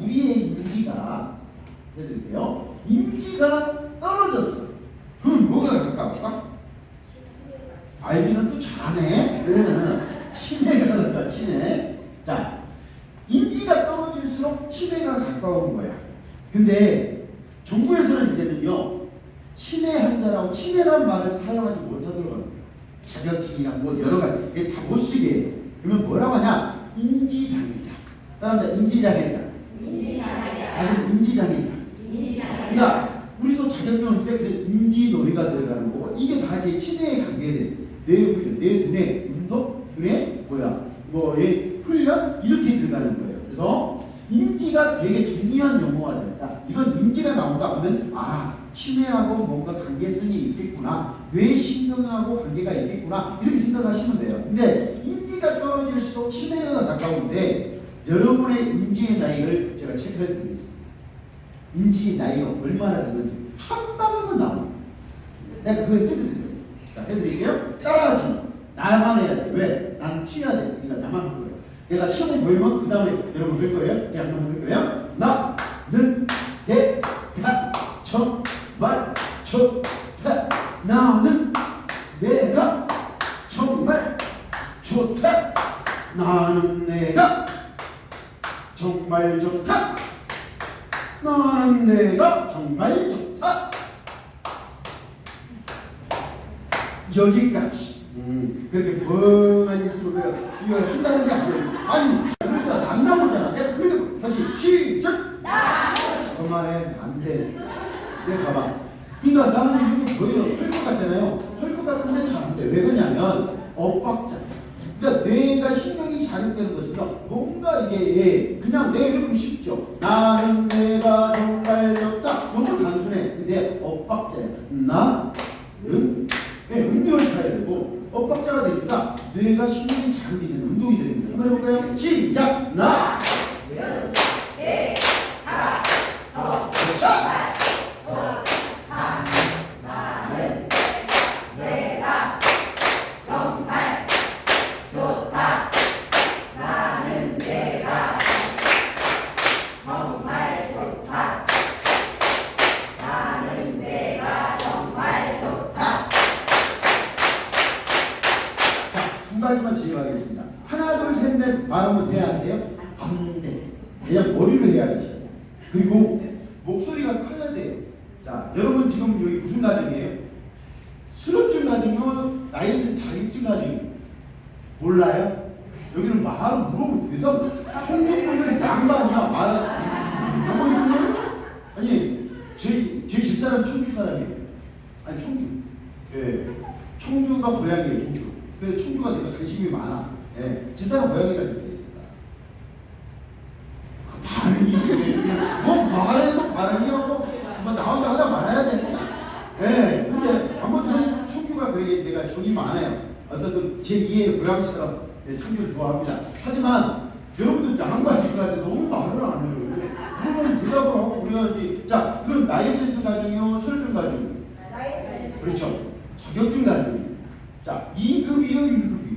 우리의 인지가 해드릴게요. 인지가 떨어졌어. 그럼 뭐가 가까울까? 알기는 또 잘하네. 네. 치매가 가까워, 치매. 자, 인지가 떨어질수록 치매가 가까운 거야. 근데 정부에서는 이제는요, 치매 환자라고 치매라는 말을 사용하지 못하도록 합니다. 자격증이랑 뭐 여러 가지 이게 다 못 쓰게 해요. 그러면 뭐라고 하냐? 인지장애자. 따라합니다. 인지장애자. 다시 인지장애자. 그러니까 우리도 자격증을 때문에 인지 놀이가 들어가는 거고 이게 다 이제 치매에 관계된 뇌, 뇌 두뇌 운동, 두뇌 뭐야 뭐의 훈련 이렇게 들어가는 거예요. 그래서 인지가 되게 중요한 용어가 된다. 이건 인지가 나온다 하면 아 치매하고 뭔가 관계성이 있겠구나. 뇌신경하고 관계가 있겠구나. 이렇게 생각하시면 돼요. 근데 인지가 떨어질수록 치매가 가까운데 여러분의 인지의 나이를 제가 체크해 드리겠습니다. 인지 나이가 얼마나 되는지 한 방이면 나옵니다. 내가 그거 해드릴게요. 자, 해드릴게요. 따라하지 마. 나만 해야 돼. 왜? 나는 튀어야 돼. 그러니까 나만 할 거예요. 내가 시험에 보이면 그 다음에 여러분 할 거예요. 제가 한번 할 거예요. 나는 내가 정말 좋다. 나는 내가 정말 좋다. 나는 내가 정말 좋다. 나는 내가 정말 좋다. 여기까지. 음, 그렇게 멍하니 있으면. 이거 한다는 게 아니에요. 아니, 그러니까 안 나오잖아. 내가 그리고 다시 시작. 그만해 안 돼. 내가 봐봐. 그러니까 나는 이렇게 보여 헐것 같잖아요. 헐것 같은데 잘 안 돼. 왜 그러냐면 엇박자. 그러니까 뇌가 신경이 자극되는 것은요. 뭔가 이게 예, 그냥 내가 이러면 쉽죠. 나는 내가 정말 좋다. 너무 단순해. 근데 엇박자야. 나 는 네, 운동을 해야 되고 엇박자가 되니까 뇌가 신경이 자극이 되는 운동이 됩니다. 한번 해볼까요? 시작. 나. 두 가지만 진행하겠습니다. 하나, 둘, 셋, 넷 말하면 돼야 하세요? 안 돼. 그냥 머리로 해야 되죠. 그리고 목소리가 커야 돼요. 자, 여러분 지금 여기 무슨 가정이에요? 수료증 가정이요? 나이스 자격증 가정이요? 몰라요? 여기는 말을 물어보면 대답, 청중분들이 양반이야, 말, 양반이군요? 아니, 제, 제 집사람 청주 사람이에요. 아니, 청주. 예. 청주가 고향이에요, 청주. 그래서 청주가 되니까 관심이 많아. 예. 집사람 고양이라는 얘기니까. 그 반응이 뭐 말해도 반응이었고 뭐 나온다 하다 말아야 되니까. 예. 근데 아무튼 청주가 되게 내가 정이 많아요. 어떤 제2의 고양이처럼 예, 청주를 좋아합니다. 하지만 여러분들 양반지까지 너무 말을 안 해요. 그러면 대답을 하고 우리가 이제 자 이건 라이센스 가정이요, 술증 가정이요. 그렇죠. 자격증 가정이요. 자, 2급이요, 1급이요?